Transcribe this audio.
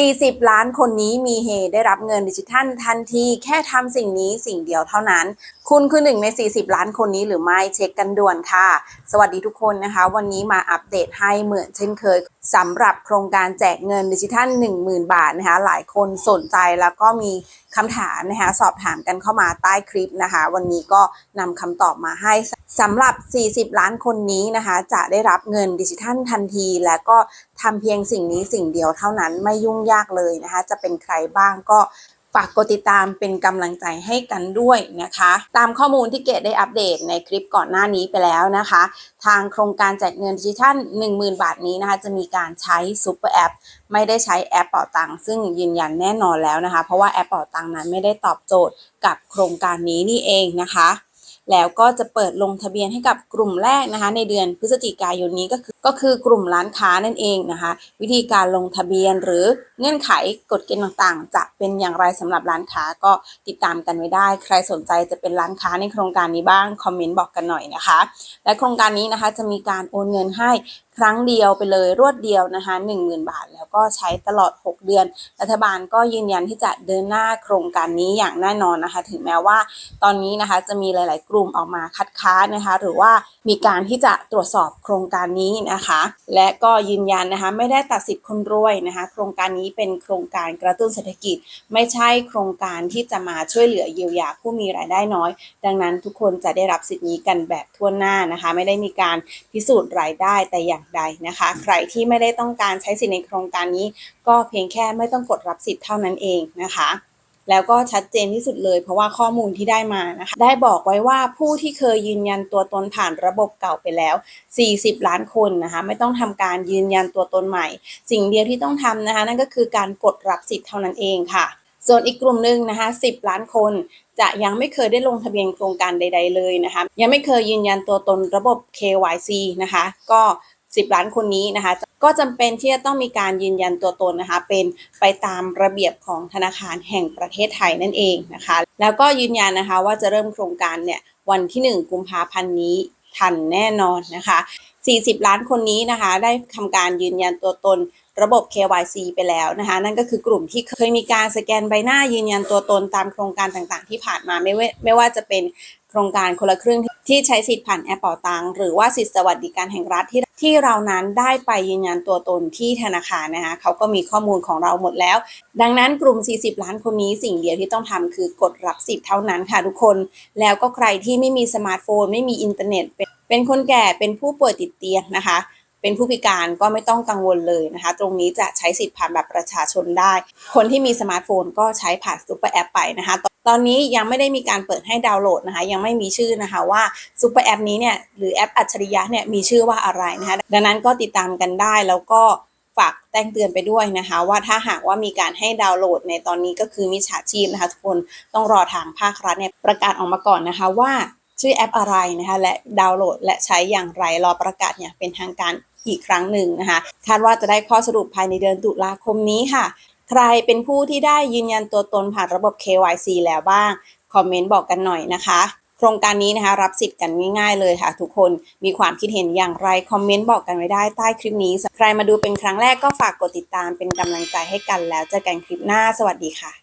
40 ล้านคนนี้มีเฮได้รับเงินดิจิทัลทันที แค่ทำสิ่งนี้สิ่งเดียวเท่านั้น คุณคือหนึ่งใน 40 ล้านคนนี้หรือไม่เช็คกันด่วนค่ะ สวัสดีทุกคนนะคะ วันนี้มาอัปเดตให้เหมือนเช่นเคยสำหรับโครงการแจกเงินดิจิทัล 10,000 บาทนะคะ หลายคนสนใจแล้วก็มีคำถามนะคะ สอบถามกันเข้ามาใต้คลิปนะคะ วันนี้ก็นำคำตอบมาให้สำหรับ 40 ล้านคนนี้นะคะ จะได้รับเงินดิจิทัลทันที และก็ทำเพียงสิ่งนี้สิ่งเดียวเท่านั้นไม่ยุ่งยากเลยนะคะ จะเป็นใครบ้างก็ ฝากกดติดตามเป็นกำลังใจให้กันด้วยนะคะ ตามข้อมูลที่เกดได้อัปเดตในคลิปก่อนหน้านี้ไปแล้วนะคะ ทางโครงการแจกเงินดิจิทัล 10,000 บาทนี้นะคะ จะมีการใช้ซูเปอร์แอปไม่ได้ใช้แอปเป่าตังค์ซึ่งยืนยันแน่นอนแล้วนะคะ เพราะว่าแอปเป่าตังค์นั้นไม่ได้ตอบโจทย์กับโครงการนี้นี่เองนะคะ แล้วก็จะเปิดลงทะเบียนให้กับกลุ่มแรกนะคะ ในเดือนพฤศจิกายนนี้ก็คือ ก็คือกลุ่มร้านค้านั่นเองนะคะ วิธีการลงทะเบียนหรือเงื่อนไขกฎเกณฑ์ต่างๆ จะเป็นอย่างไรสำหรับร้านค้าก็ติดตามกันไว้ได้ ใครสนใจจะเป็นร้านค้าในโครงการนี้บ้างคอมเมนต์บอกกันหน่อยนะคะ และโครงการนี้นะคะจะมีการโอนเงินให้ครั้งเดียวไปเลยรวดเดียวนะคะ10,000 บาท แล้วก็ใช้ตลอด 6 เดือน รัฐบาลก็ยืนยันที่จะเดินหน้าโครงการนี้อย่างแน่นอนนะคะ ถึงแม้ว่าตอนนี้นะคะจะมีหลาย ๆ กลุ่มออกมาคัดค้านนะคะ หรือว่ามีการที่จะตรวจสอบโครงการนี้นะคะและก็ยืนยันนะคะไม่ได้ตัดสิทธิ์คนรวยนะคะ โครงการนี้เป็นโครงการกระตุ้นเศรษฐกิจ ไม่ใช่โครงการที่จะมาช่วยเหลือเยียวยาผู้มีรายได้น้อย ดังนั้นทุกคนจะได้รับสิทธิ์นี้กันแบบทั่วหน้านะคะ ไม่ได้มีการพิสูจน์รายได้แต่อย่างใดนะคะ ใครที่ไม่ได้ต้องการใช้สิทธิ์ในโครงการนี้ ก็เพียงแค่ไม่ต้องกดรับสิทธิ์เท่านั้นเองนะคะ แล้วก็ชัดเจนที่สุดเลย เพราะว่าข้อมูลที่ได้มานะคะได้บอกไว้ว่าผู้ที่เคยยืนยันตัวตนผ่านระบบเก่าไปแล้ว 40 ล้านคนนะคะไม่ต้องทำการยืนยันตัวตนใหม่ สิ่งเดียวที่ต้องทำนะคะนั่นก็คือการกดรับสิทธิ์เท่านั้นเองค่ะ ส่วนอีกกลุ่มหนึ่งนะคะ 10 ล้านคนจะยังไม่เคยได้ลงทะเบียนโครงการใด ๆ เลยนะคะยังไม่เคยยืนยันตัวตนระบบ KYC นะคะก็ 10 ล้านคนนี้นะคะ ก็จำเป็นที่จะต้องมีการยืนยันตัวตนนะคะ เป็นไปตามระเบียบของธนาคารแห่งประเทศไทยนั่นเองนะคะ แล้วก็ยืนยันนะคะว่าจะเริ่มโครงการเนี่ยวันที่ 1 กุมภาพันธ์นี้ทันแน่นอนนะคะ 40 ล้านคนนี้นะคะ ได้ทำการยืนยันตัวตนระบบ KYC ไปแล้วนะคะ นั่นก็คือกลุ่มที่เคยมีการสแกนใบหน้ายืนยันตัวตนตามโครงการต่างๆ ที่ผ่านมาไม่ว่าไม่ว่าจะเป็น โครงการคนละครึ่งที่ใช้สิทธิ์ผ่านแอปเป่าตังหรือว่าสิทธิสวัสดิการแห่งรัฐที่ที่เรานั้นได้ไปยืนยันตัวตนที่ธนาคารนะคะเขาก็มีข้อมูลของเราหมดแล้ว ดังนั้นกลุ่ม 40 ล้านคนนี้สิ่งเดียวที่ต้องทำคือกดรับสิทธิ์เท่านั้นค่ะทุกคน แล้วก็ใครที่ไม่มีสมาร์ทโฟน ไม่มีอินเทอร์เน็ต เป็นคนแก่เป็นผู้ป่วยติดเตียงนะคะ เป็นผู้พิการก็ไม่ต้องกังวลเลยนะคะ ตรงนี้จะใช้สิทธิ์ผ่านแบบประชาชนได้ คนที่มีสมาร์ทโฟนก็ใช้ผ่านซูเปอร์แอปไปนะคะตอนนี้ยังไม่ได้มีการเปิดให้ดาวน์โหลดนะคะ ยังไม่มีชื่อนะคะว่าซูเปอร์แอปนี้เนี่ยหรือแอปอัจฉริยะเนี่ยมีชื่อว่าอะไรนะคะ ดังนั้นก็ติดตามกันได้แล้วก็ฝากแจ้งเตือนไปด้วยนะคะ ว่าถ้าหากว่ามีการให้ดาวน์โหลดในตอนนี้ก็คือมิจฉาชีพนะคะทุกคนต้องรอทางภาครัฐเนี่ยประกาศออกมาก่อนนะคะว่าชื่อแอปอะไรนะคะและดาวน์โหลดและใช้อย่างไรรอประกาศเนี่ยเป็นทางการ อีกครั้งหนึ่งนะคะคาดว่าจะได้ข้อสรุปภายในเดือนตุลาคมนี้ค่ะ ใครเป็นผู้ที่ได้ยืนยันตัวตนผ่านระบบ KYC แล้วบ้างคอมเมนต์บอกกันหน่อยนะคะโครงการนี้นะคะรับสิทธิ์กันง่ายๆเลยค่ะ ทุกคนมีความคิดเห็นอย่างไร คอมเมนต์บอกกันไว้ได้ใต้คลิปนี้ใครมาดูเป็นครั้งแรกก็ฝากกดติดตามเป็นกำลังใจให้กันแล้วเจอกันคลิปหน้าสวัสดีค่ะ